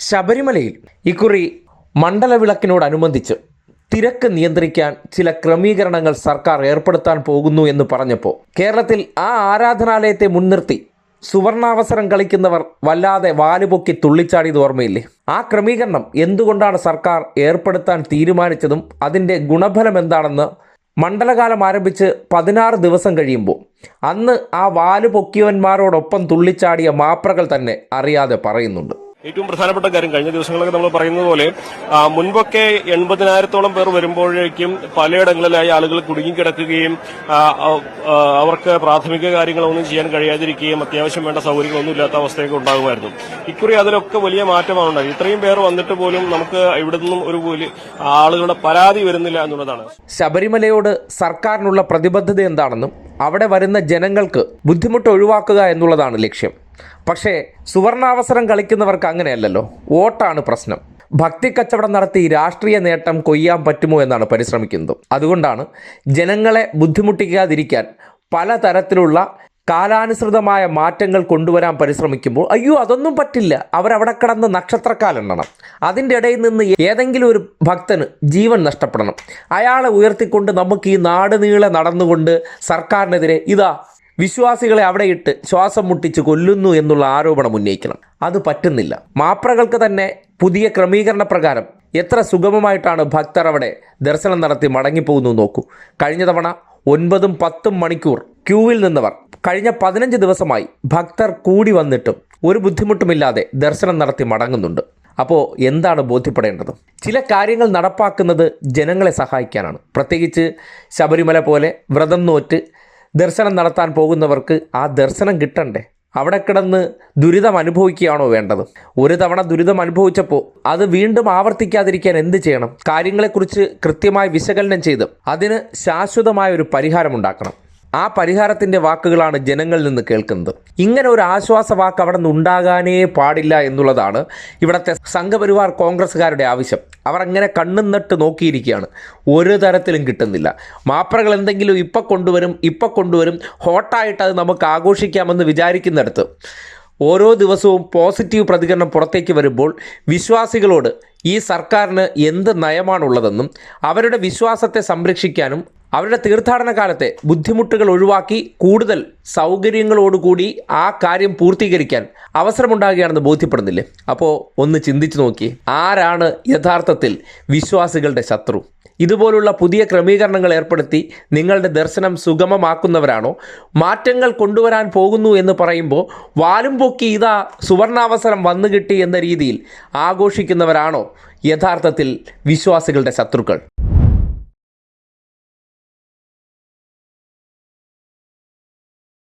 ശബരിമലയിൽ ഇക്കുറി മണ്ഡലവിളക്കിനോടനുബന്ധിച്ച് തിരക്ക് നിയന്ത്രിക്കാൻ ചില ക്രമീകരണങ്ങൾ സർക്കാർ ഏർപ്പെടുത്താൻ പോകുന്നു എന്ന് പറഞ്ഞപ്പോൾ കേരളത്തിൽ ആ ആരാധനാലയത്തെ മുൻനിർത്തി സുവർണാവസരം കളിക്കുന്നവർ വല്ലാതെ വാലുപൊക്കി തുള്ളിച്ചാടിയത് ഓർമ്മയില്ലേ? ആ ക്രമീകരണം എന്തുകൊണ്ടാണ് സർക്കാർ ഏർപ്പെടുത്താൻ തീരുമാനിച്ചതും അതിന്റെ ഗുണഫലം എന്താണെന്ന് മണ്ഡലകാലം ആരംഭിച്ച് പതിനാറ് ദിവസം കഴിയുമ്പോൾ അന്ന് ആ വാലുപൊക്കിയവന്മാരോടൊപ്പം തുള്ളിച്ചാടിയ മാപ്രകൾ തന്നെ അറിയാതെ പറയുന്നുണ്ട്. ഏറ്റവും പ്രധാനപ്പെട്ട കാര്യം കഴിഞ്ഞ ദിവസങ്ങളൊക്കെ നമ്മൾ പറയുന്നത് പോലെ മുൻപൊക്കെ എൺപതിനായിരത്തോളം പേർ വരുമ്പോഴേക്കും പലയിടങ്ങളിലായി ആളുകൾ കുടുങ്ങിക്കിടക്കുകയും അവർക്ക് പ്രാഥമിക കാര്യങ്ങളൊന്നും ചെയ്യാൻ കഴിയാതിരിക്കുകയും അത്യാവശ്യം വേണ്ട സൗകര്യങ്ങളൊന്നും ഇല്ലാത്ത അവസ്ഥയൊക്കെ ഉണ്ടാകുമായിരുന്നു. ഇക്കുറി അതിലൊക്കെ വലിയ മാറ്റമാണ് ഉണ്ടായത്. ഇത്രയും പേർ വന്നിട്ട് പോലും നമുക്ക് ഇവിടെ നിന്നും ഒരു ആളുകളുടെ പരാതി വരുന്നില്ല എന്നുള്ളതാണ്. ശബരിമലയോട് സർക്കാരിനുള്ള പ്രതിബദ്ധത എന്താണെന്നും അവിടെ വരുന്ന ജനങ്ങൾക്ക് ബുദ്ധിമുട്ട് ഒഴിവാക്കുക എന്നുള്ളതാണ് ലക്ഷ്യം. പക്ഷേ സുവർണാവസരം കളിക്കുന്നവർക്ക് അങ്ങനെയല്ലല്ലോ. വോട്ടാണ് പ്രശ്നം. ഭക്തി കച്ചവടം നടത്തി രാഷ്ട്രീയ നേട്ടം കൊയ്യാൻ പറ്റുമോ എന്നാണ് പരിശ്രമിക്കുന്നത്. അതുകൊണ്ടാണ് ജനങ്ങളെ ബുദ്ധിമുട്ടിക്കാതിരിക്കാൻ പലതരത്തിലുള്ള കാലാനുസൃതമായ മാറ്റങ്ങൾ കൊണ്ടുവരാൻ പരിശ്രമിക്കുമ്പോൾ അയ്യോ അതൊന്നും പറ്റില്ല. അവരവിടെ കിടന്ന് നക്ഷത്രക്കാലെണ്ണണം അതിന്റെ ഇടയിൽ നിന്ന് ഏതെങ്കിലും ഒരു ഭക്തന് ജീവൻ നഷ്ടപ്പെടണം. അയാളെ ഉയർത്തിക്കൊണ്ട് നമുക്ക് ഈ നാട് നീളെ നടന്നുകൊണ്ട് സർക്കാരിനെതിരെ ഇതാ വിശ്വാസികളെ അവിടെ ഇട്ട് ശ്വാസം മുട്ടിച്ച് കൊല്ലുന്നു എന്നുള്ള ആരോപണം ഉന്നയിക്കണം. അത് പറ്റുന്നില്ല. മാപ്രകൾക്ക് തന്നെ പുതിയ ക്രമീകരണ പ്രകാരം എത്ര സുഗമമായിട്ടാണ് ഭക്തർ അവിടെ ദർശനം നടത്തി മടങ്ങിപ്പോകുന്നു നോക്കൂ. കഴിഞ്ഞ തവണ ഒൻപതും പത്തും മണിക്കൂർ ക്യൂവിൽ നിന്നവർ കഴിഞ്ഞ പതിനഞ്ച് ദിവസമായി ഭക്തർ കൂടി വന്നിട്ടും ഒരു ബുദ്ധിമുട്ടുമില്ലാതെ ദർശനം നടത്തി മടങ്ങുന്നുണ്ട്. അപ്പോൾ എന്താണ് ബോധ്യപ്പെടേണ്ടത്? ചില കാര്യങ്ങൾ നടപ്പാക്കുന്നത് ജനങ്ങളെ സഹായിക്കാനാണ്. പ്രത്യേകിച്ച് ശബരിമല പോലെ വ്രതം നോറ്റ് ദർശനം നടത്താൻ പോകുന്നവർക്ക് ആ ദർശനം കിട്ടണ്ടേ? അവിടെ കിടന്ന് ദുരിതം അനുഭവിക്കുകയാണോ വേണ്ടത്? ഒരു തവണ ദുരിതം അനുഭവിച്ചപ്പോൾ അത് വീണ്ടും ആവർത്തിക്കാതിരിക്കാൻ എന്ത് ചെയ്യണം? കാര്യങ്ങളെക്കുറിച്ച് കൃത്യമായി വിശകലനം ചെയ്ത് അതിന് ശാശ്വതമായ ഒരു പരിഹാരമുണ്ടാക്കണം ആ പരിഹാരത്തിന്റെ വാക്കുകളാണ് ജനങ്ങളിൽ നിന്ന് കേൾക്കുന്നത്. ഇങ്ങനെ ഒരു ആശ്വാസ വാക്ക് അവിടെ നിന്ന് ഉണ്ടാകാനേ പാടില്ല എന്നുള്ളതാണ് ഇവിടുത്തെ സംഘപരിവാർ കോൺഗ്രസ്സുകാരുടെ ആവശ്യം. അവർ അങ്ങനെ കണ്ണും നട്ട് നോക്കിയിരിക്കുകയാണ്. ഒരു തരത്തിലും കിട്ടുന്നില്ല. മാപ്രകൾ എന്തെങ്കിലും ഇപ്പം കൊണ്ടുവരും ഇപ്പം കൊണ്ടുവരും ഹോട്ടായിട്ട് അത് നമുക്ക് ആഘോഷിക്കാമെന്ന് വിചാരിക്കുന്നിടത്ത് ഓരോ ദിവസവും പോസിറ്റീവ് പ്രതികരണം പുറത്തേക്ക് വരുമ്പോൾ വിശ്വാസികളോട് ഈ സർക്കാരിന് എന്ത് നയമാണുള്ളതെന്നും അവരുടെ വിശ്വാസത്തെ സംരക്ഷിക്കാനും അവരുടെ തീർത്ഥാടന കാലത്തെ ബുദ്ധിമുട്ടുകൾ ഒഴിവാക്കി കൂടുതൽ സൗകര്യങ്ങളോടുകൂടി ആ കാര്യം പൂർത്തീകരിക്കാൻ അവസരമുണ്ടാകുകയാണെന്ന് ബോധ്യപ്പെടുന്നില്ലേ? അപ്പോൾ ഒന്ന് ചിന്തിച്ചു നോക്കി. ആരാണ് യഥാർത്ഥത്തിൽ വിശ്വാസികളുടെ ശത്രു? ഇതുപോലുള്ള പുതിയ ക്രമീകരണങ്ങൾ ഏർപ്പെടുത്തി നിങ്ങളുടെ ദർശനം സുഗമമാക്കുന്നവരാണോ? മാറ്റങ്ങൾ കൊണ്ടുവരാൻ പോകുന്നു എന്ന് പറയുമ്പോൾ വാലും പൊക്കി ഇതാ സുവർണാവസരം വന്നു കിട്ടി എന്ന രീതിയിൽ ആഘോഷിക്കുന്നവരാണോ യഥാർത്ഥത്തിൽ വിശ്വാസികളുടെ ശത്രുക്കൾ?